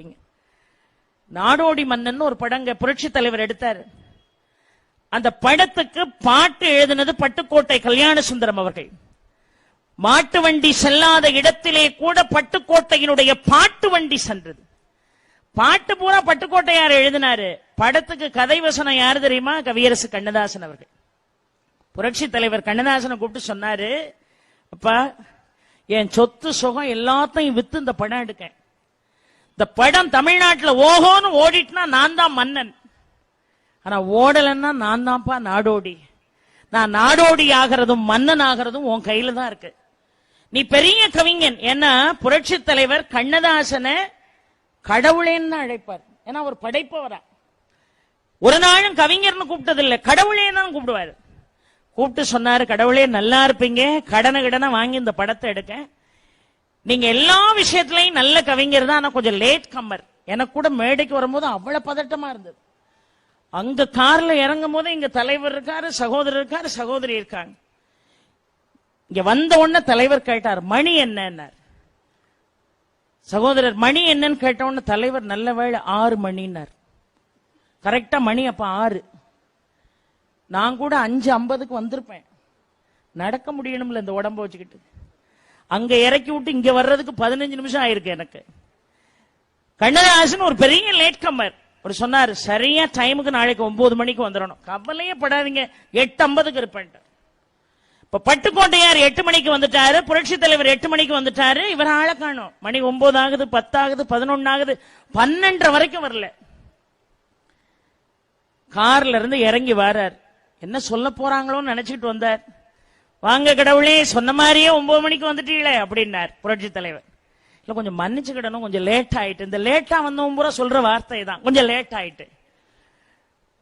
பார்த்திருப்பீங்க நாடோடி மன்னன் ஒரு படங்க புரட்சி தலைவர் எடுத்தாரு. அந்த படத்துக்கு பாட்டு எழுதினது பட்டுக்கோட்டை கல்யாண சுந்தரம் அவர்கள். மாட்டு வண்டி செல்லாத இடத்திலே கூட பட்டுக்கோட்டையினுடைய பாட்டு வண்டி சென்றது. பாட்டு பூரா பட்டுக்கோட்டையார் எழுதினாரு. படத்துக்கு கதை வசனம் யாரு தெரியுமா? கவியரசு கண்ணதாசன் அவர்கள். புரட்சி தலைவர் கண்ணதாசனை கூப்பிட்டு சொன்னாரு அப்பா என் சொத்து சுகம் எல்லாத்தையும் வித்து இந்த படம் எடுக்கேன். இந்த படம் தமிழ்நாட்டில் ஓஹோன்னு ஓடிட்டுனா நான் தான் மன்னன். ஆனா ஓடலைன்னா நான் தான்ப்பா நாடோடி. நான் நாடோடி ஆகிறதும் மன்னன் ஆகிறதும் உன் கையில தான் இருக்கு. நீ பெரிய கவிஞன். ஏன்னா புரட்சி தலைவர் கண்ணதாசனை கடவுளேன்னு தான் அழைப்பார். ஏன்னா அவர் படைப்பவரா. ஒரு நாளும் கவிஞர்னு கூப்பிட்டது இல்லை தான் கூப்பிடுவாரு. கூப்பிட்டு சொன்னாரு கடவுளே நல்லா இருப்பீங்க. கடனை கடனை வாங்கி இந்த படத்தை எடுக்க. நீங்க எல்லா விஷயத்திலையும் நல்ல கவிஞர் தான். ஆனா கொஞ்சம் லேட் கம்மர் எனக்கு கூட மேடைக்கு வரும்போது அவ்வளவு பதட்டமா இருந்தது. அங்க கார்ல இறங்கும் போது இங்க தலைவர் இருக்காரு சகோதரர் இருக்காரு சகோதரி இருக்காங்க. இங்க வந்த உடனே தலைவர் கேட்டார் மணி என்னன்னார்? சகோதரர் மணி என்னன்னு கேட்ட உடனே தலைவர் நல்ல வேலை ஆறு மணின்னார். கரெக்டா மணி அப்ப ஆறு. நான் கூட அஞ்சு ஐம்பதுக்கு வந்திருப்பேன். நடக்க முடியணும்ல இந்த உடம்ப வச்சுக்கிட்டு. அங்க இறக்கி விட்டு இங்க வர்றதுக்கு பதினஞ்சு நிமிஷம் ஆயிருக்கு எனக்கு. கண்ணதாசன் ஒரு பெரிய லேட் கம்மர் ஒரு சொன்னார் சரியா டைமுக்கு நாளைக்கு ஒன்பது மணிக்கு வந்துடணும். கவலையே படாதீங்க. எட்டு ஐம்பதுக்கு இருப்பேன் இப்ப பட்டுக்கோட்டையார் எட்டு மணிக்கு வந்துட்டாரு புரட்சி தலைவர் எட்டு மணிக்கு வந்துட்டாரு இவர் ஆளை காணும். மணி ஒன்பது ஆகுது பத்தாகுது பதினொன்னு ஆகுது பன்னெண்டரை வரைக்கும் வரல. கார்ல இருந்து இறங்கி வரார். என்ன சொல்ல போறாங்களோன்னு நினைச்சிட்டு வந்தார். வாங்க கடவுளே சொன்ன மாதிரியே ஒன்பது மணிக்கு வந்துட்டீங்களே அப்படின்னார் புரட்சி தலைவர். இல்ல கொஞ்சம் மன்னிச்சுக்கிடணும் கொஞ்சம் லேட் ஆயிட்டு. இந்த லேட்டா வந்தவங்க பூரா சொல்ற வார்த்தை தான் கொஞ்சம் லேட் ஆயிட்டு.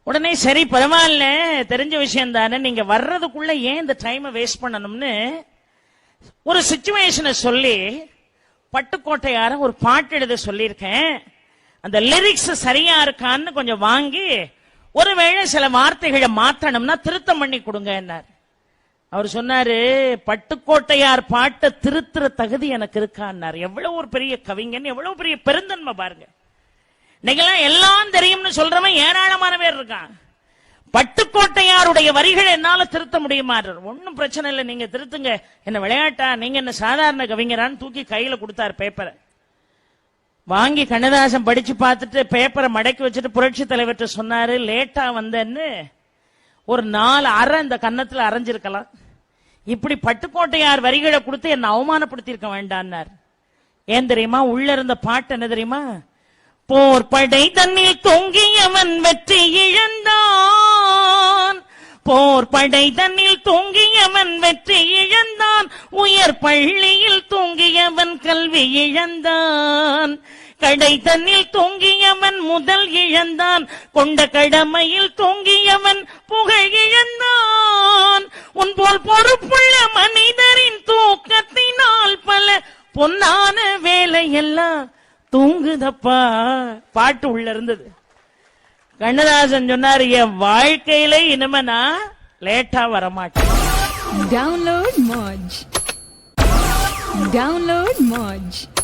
உடனே சரி பரவாயில்ல தெரிஞ்ச விஷயம் தானே நீங்க வர்றதுக்குள்ள ஏன் இந்த டைமை வேஸ்ட் பண்ணணும்னு ஒரு சுச்சுவேஷனை சொல்லி பட்டுக்கோட்டையார ஒரு பாட்டு எழுத சொல்லியிருக்கேன். அந்த லிரிக்ஸ் சரியா இருக்கான்னு கொஞ்சம் வாங்கி ஒருவேளை சில வார்த்தைகளை மாத்தணும்னா திருத்தம் பண்ணி கொடுங்க அவர் சொன்னாரு பட்டுக்கோட்டையார் பாட்டை திருத்துற தகுதி எனக்கு இருக்கான்னார். எவ்வளவு ஒரு பெரிய கவிஞன் எவ்வளவு பெரிய பெருந்தன்மை பாருங்க. இன்னைக்கெல்லாம் எல்லாம் தெரியும்னு சொல்றவன் ஏராளமான பேர் இருக்கான். பட்டுக்கோட்டையாருடைய வரிகளை என்னால திருத்த முடியுமா? ஒன்னும் பிரச்சனை இல்லை நீங்க திருத்துங்க. என்ன விளையாட்டா? நீங்க என்ன சாதாரண கவிஞரான்னு தூக்கி கையில கொடுத்தாரு பேப்பரை. வாங்கி கண்ணதாசன் படிச்சு பார்த்துட்டு பேப்பரை மடக்கி வச்சுட்டு புரட்சி தலைவர்கிட்ட சொன்னாரு லேட்டா வந்தேன்னு ஒரு நாலு அரை இந்த கன்னத்துல அரைஞ்சிருக்கலாம். இப்படி பட்டுக்கோட்டையார் வரிகளை கொடுத்து என்னை அவமானப்படுத்தி இருக்க வேண்டான்னார். ஏன் தெரியுமா? உள்ள இருந்த பாட்டு என்ன தெரியுமா? போர் படை தன்னில் தொங்கியவன் வெற்றி இழந்தான். போர் படை தன்னில் தூங்கியவன் வெற்றி இழந்தான். உயர் பள்ளியில் தூங்கியவன் கல்வி இழந்தான். கடை தன்னில் தூங்கியவன் முதல் இழந்தான். கொண்ட கடமையில் தூங்கியவன் புகழ் இழந்தான். உன் போல் பொறுப்புள்ள மனிதரின் தூக்கத்தினால் பல பொன்னான வேலையெல்லாம் தூங்குதப்பா. பாட்டு உள்ள இருந்தது. கண்ணதாசன் சொன்னாரு என் வாழ்க்கையில இனிமே நான் லேட்டா வரமாட்டேன். Download Moj. Download Moj.